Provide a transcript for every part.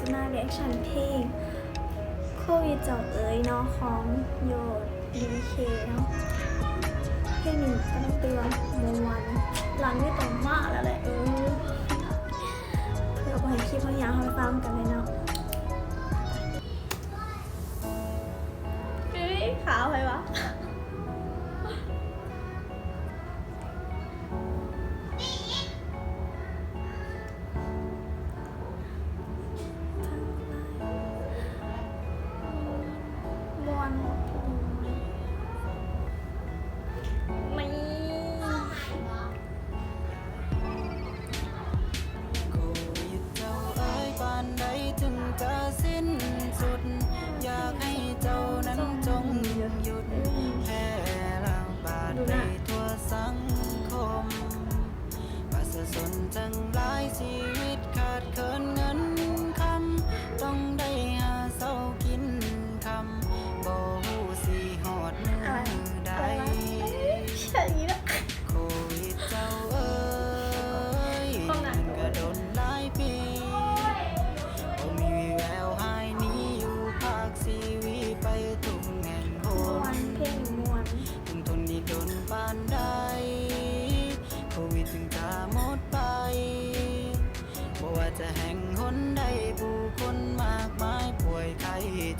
ซิมาเรีแอคชั่นเพลงโควิดจองเอ๋ยเนาะของโยดีเคเนาะเพลงหนึ่งก็ต้องเตือนมวันหลังนี่ต้องมากแล้วแหละเออเดี๋ยวไปคลิปพยายามให้ฟังกันเลยเนาะเฮ้ยขาวไปวะ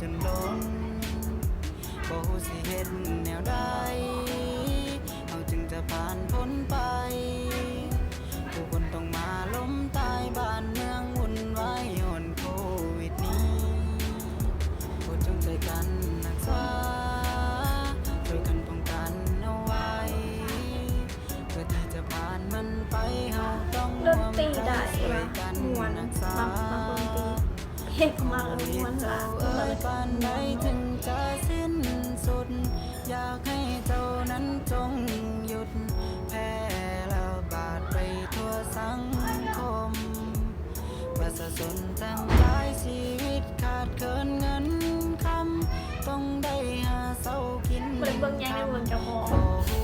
จนล้นบ่ฮู้สิเฮ็ดแนวใดเฮาจึงจะผ่านพ้นไป ผู้คนต้องมาล้มตายบ้านเมืองวุ่นวายย้อนโควิดนี้โปรดจงใจกันรักษาช่วยกันป้องกันเอาไว้ เพื่อที่จะผ่านมันไปเฮาต้องดนตรีได้ช่วปะยกันมวนรักษา มามาดนเพลงมากเลยมวนหลาเอ้ยปานใดถึงจะสิ้นสุด อยากให้เจ้านั้นจงหยุดแพร่ระบาดไปทั่วสังคมประชาชนทั้งหลายชีวิตขาดเกินเงินคำต้องได้หาเศร้ากินเบิ่งยังในเมืองจะมอง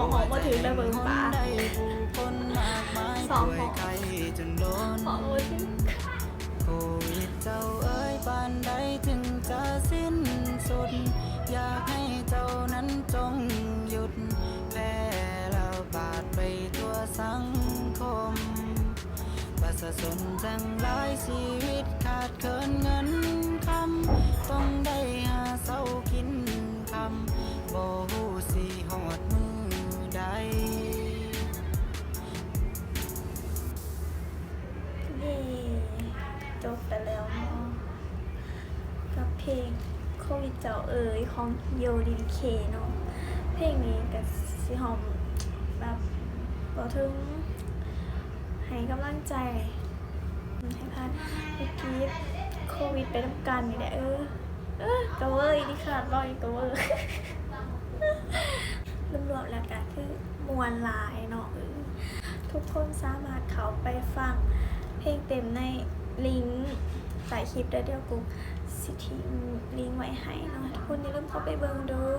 อนนี้หอหอมาถึงได้เบิ่งฟ้าหนใดผู้คนมาสองป่วหอไข้จนล้นหอมาถึงโควิดเจ้าเอ้ยปานใดถึงจะสิ้นสุด อยากให้เจ้านั้นจงหยุดแพร่ระบาดไปทั่วสังคมประชาชนจังหลายชีวิต ลงโควิดเจ้าเอ๋ยของโยดีเคเนาะเพลงนี้กับสิหอมแบบบอกถึงให้กำลังใจให้พานเมื่อกี้โควิดไปทำกันนี่แหละเออเออกระเวอร์นี่ขาดลอยกระเวอร์รวมๆแล้วก็คือมวลลายเนาะทุกคนสามารถเข้าไปฟังเพลงเต็มในลิงก์ใต้คลิปเดี๋ยวเดียวกู สิทิ้งลิงก์ไว้ให้เนาะทุกคนอย่าลืมเข้าไปเบิ่งด้อ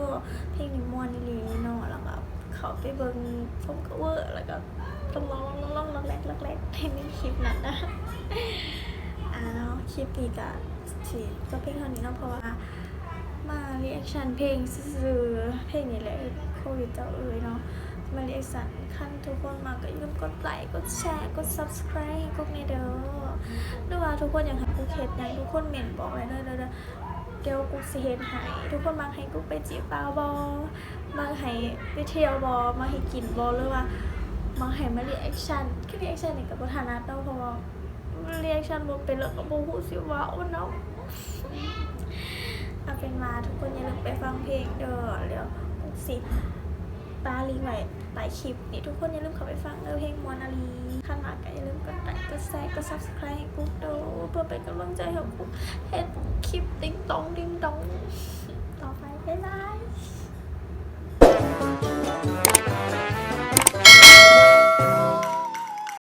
เพลงนี้มวนอีหลีเนาะแล้วก็เข้าไปเบิ่งชมกเวอร์แล้วก็ต้องร้องร้องร้องร้องแรกร้องแรกเพลงในคลิปนั้นนะอ่าเนาะคลิปนี้ก็สิก็เพลงเท่านี้เนาะเพราะว่ามาเรีแอคชั่นเพลงซื่อเพลงนี้แหละโควิดเจ้าเอ๋ยเนาะ มาเรีแอคชั่นขั้นทุกคนมาก็อย่าลืมกดไลค์กดแชร์กด subscribe ให้พวกนี้เด้อหรือว่าทุกคนอยากให้กูเฮ็ดหยังทุกคนเหม่นบอกเลยเด้อเด้อเดี๋ยวกูสิเฮ็ดให้ทุกคนมาให้กูไปจีบปาวบอมาให้ไปเที่ยวบอมาให้กินบอหรือว่ามาให้มารีแอคชั่นคือรีแอคชั่นนี่กับประธานาเต้าพราะว่ารีแอคชั่นบ่เป็นแล้วก็บ่ฮู้สิว่าเนาะเอาเป็นมาทุกคนอย่าลืมไปฟังเพลงเด้อเดี๋ยวสิ ตาลิงก์ไว้ใต้คลิปนี่ทุกคนอย่าลืมเข้าไปฟังเออเพลงมวนาลีข้างหลังก็อย่าลืมกดไลค์กดแชร์กด Subscribe ให้กูเด้อเพื่อเป็นกำลังใจให้กูเห็นคลิป